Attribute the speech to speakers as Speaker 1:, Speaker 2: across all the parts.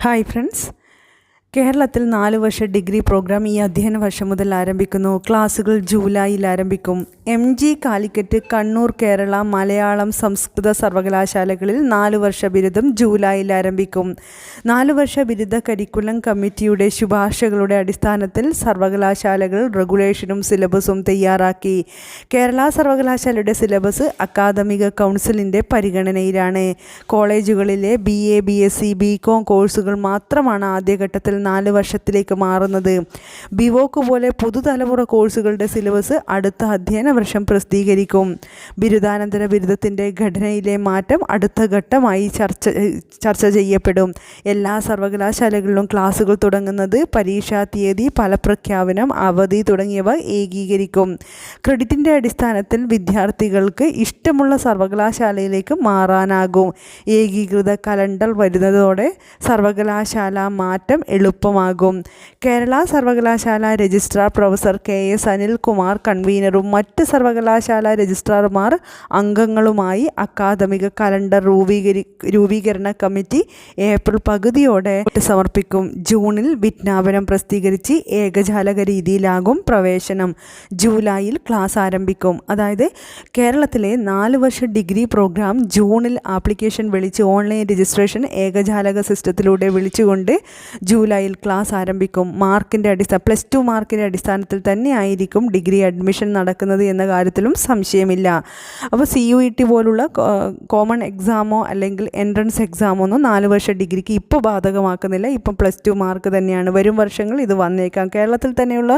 Speaker 1: Hi friends കേരളത്തിൽ നാല് വർഷ ഡിഗ്രി പ്രോഗ്രാം ഈ അധ്യയന വർഷം മുതൽ ആരംഭിക്കുന്നു. ക്ലാസുകൾ ജൂലൈയിൽ ആരംഭിക്കും. എം ജി കാലിക്കറ്റ് കണ്ണൂർ കേരള മലയാളം സംസ്കൃത സർവകലാശാലകളിൽ നാല് വർഷ ബിരുദം ജൂലൈയിൽ ആരംഭിക്കും. നാല് വർഷ ബിരുദ കരിക്കുലം കമ്മിറ്റിയുടെ ശുപാർശകളുടെ അടിസ്ഥാനത്തിൽ സർവകലാശാലകൾ റെഗുലേഷനും സിലബസും തയ്യാറാക്കി. കേരള സർവകലാശാലയുടെ സിലബസ് അക്കാദമിക കൗൺസിലിന്റെ പരിഗണനയിലാണ്. കോളേജുകളിലെ B A B S C B com കോഴ്സുകൾ മാത്രമാണ് ആദ്യഘട്ടത്തിൽ നാല് വർഷത്തിലേക്ക് മാറുന്നത്. ബിവോക്ക് പോലെ പുതുതലമുറ കോഴ്സുകളുടെ സിലബസ് അടുത്ത അധ്യയന വർഷം പ്രസിദ്ധീകരിക്കും. ബിരുദാനന്തര ബിരുദത്തിന്റെ ഘടനയിലെ മാറ്റം അടുത്ത ഘട്ടമായി ചർച്ച ചർച്ച ചെയ്യപ്പെടും. എല്ലാ സർവകലാശാലകളിലും ക്ലാസുകൾ തുടങ്ങുന്നത് പരീക്ഷാ തീയതി ഫലപ്രഖ്യാപനം അവധി തുടങ്ങിയവ ഏകീകരിക്കും. ക്രെഡിറ്റിന്റെ അടിസ്ഥാനത്തിൽ വിദ്യാർത്ഥികൾക്ക് ഇഷ്ടമുള്ള സർവകലാശാലയിലേക്ക് മാറാനാകും. ഏകീകൃത കലണ്ടർ വരുന്നതോടെ സർവകലാശാല മാറ്റം എളുപ്പമാകും. കേരള സർവകലാശാല registrar professor K S Anilkumar കൺവീനറും മറ്റ് സർവകലാശാല രജിസ്ട്രാർമാർ അംഗങ്ങളുമായി അക്കാദമിക കലണ്ടർ രൂപീകരി രൂപീകരണ കമ്മിറ്റി ഏപ്രിൽ പകുതിയോടെ സമർപ്പിക്കും. ജൂണിൽ വിജ്ഞാപനം പ്രസിദ്ധീകരിച്ച് ഏകജാലക രീതിയിലാകും പ്രവേശനം. ജൂലൈയിൽ ക്ലാസ് ആരംഭിക്കും. അതായത് കേരളത്തിലെ നാല് വർഷ ഡിഗ്രി പ്രോഗ്രാം ജൂണിൽ ആപ്ലിക്കേഷൻ വിളിച്ച് ഓൺലൈൻ രജിസ്ട്രേഷൻ ഏകജാലക സിസ്റ്റത്തിലൂടെ വിളിച്ചുകൊണ്ട് ജൂലൈയിൽ ക്ലാസ് ആരംഭിക്കും. മാർക്കിന്റെ അടിസ്ഥാന പ്ലസ് ടു മാർക്കിന്റെ അടിസ്ഥാനത്തിൽ തന്നെ ആയിരിക്കും ഡിഗ്രി അഡ്മിഷൻ നടക്കുന്നത് എന്ന കാര്യത്തിലും സംശയമില്ല. അപ്പോൾ സി യു ഇ ടി പോലുള്ള കോമൺ എക്സാമോ അല്ലെങ്കിൽ എൻട്രൻസ് എക്സാമോ ഒന്നും നാല് വർഷ ഡിഗ്രിക്ക് ഇപ്പോൾ ബാധകമാക്കുന്നില്ല. ഇപ്പം പ്ലസ് ടു മാർക്ക് തന്നെയാണ്. വരും വർഷങ്ങൾ ഇത് വന്നേക്കാം. കേരളത്തിൽ തന്നെയുള്ള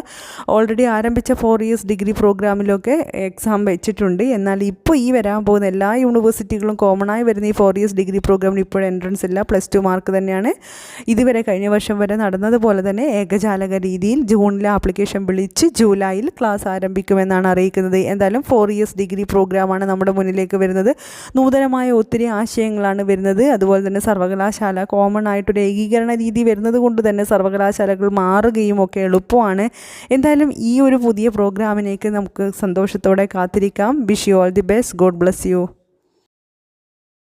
Speaker 1: ഓൾറെഡി ആരംഭിച്ച ഫോർ ഇയേഴ്സ് ഡിഗ്രി പ്രോഗ്രാമിലൊക്കെ എക്സാം വെച്ചിട്ടുണ്ട്. എന്നാൽ ഇപ്പോൾ ഈ വരാൻ പോകുന്ന എല്ലാ യൂണിവേഴ്സിറ്റികളും കോമണായി വരുന്ന ഈ ഫോർ ഇയേഴ്സ് ഡിഗ്രി പ്രോഗ്രാമിന് ഇപ്പോൾ എൻട്രൻസ് ഇല്ല. പ്ലസ് ടു മാർക്ക് തന്നെയാണ്. ഇതുവരെ കഴിഞ്ഞ വർഷം വരെ നടന്നതുപോലെ തന്നെ ഏകജാലക രീതിയിൽ ജൂണിൽ ആപ്ലിക്കേഷൻ വിളിച്ച് ജൂലൈയിൽ ക്ലാസ് ആരംഭിക്കുമെന്നാണ് അറിയിക്കുന്നത്. എന്തായാലും ഫോർ ഇയേഴ്സ് ഡിഗ്രി പ്രോഗ്രാമാണ് നമ്മുടെ മുന്നിലേക്ക് വരുന്നത്. നൂതനമായ ഒത്തിരി ആശയങ്ങളാണ് വരുന്നത്. അതുപോലെ തന്നെ സർവകലാശാല കോമൺ ആയിട്ടൊരു ഏകീകരണ രീതി വരുന്നത് കൊണ്ട് തന്നെ സർവകലാശാലകൾ മാറുകയും ഒക്കെ എളുപ്പമാണ്. എന്തായാലും ഈ ഒരു പുതിയ പ്രോഗ്രാമിനേക്ക് നമുക്ക് സന്തോഷത്തോടെ കാത്തിരിക്കാം. Wish you all the best God bless you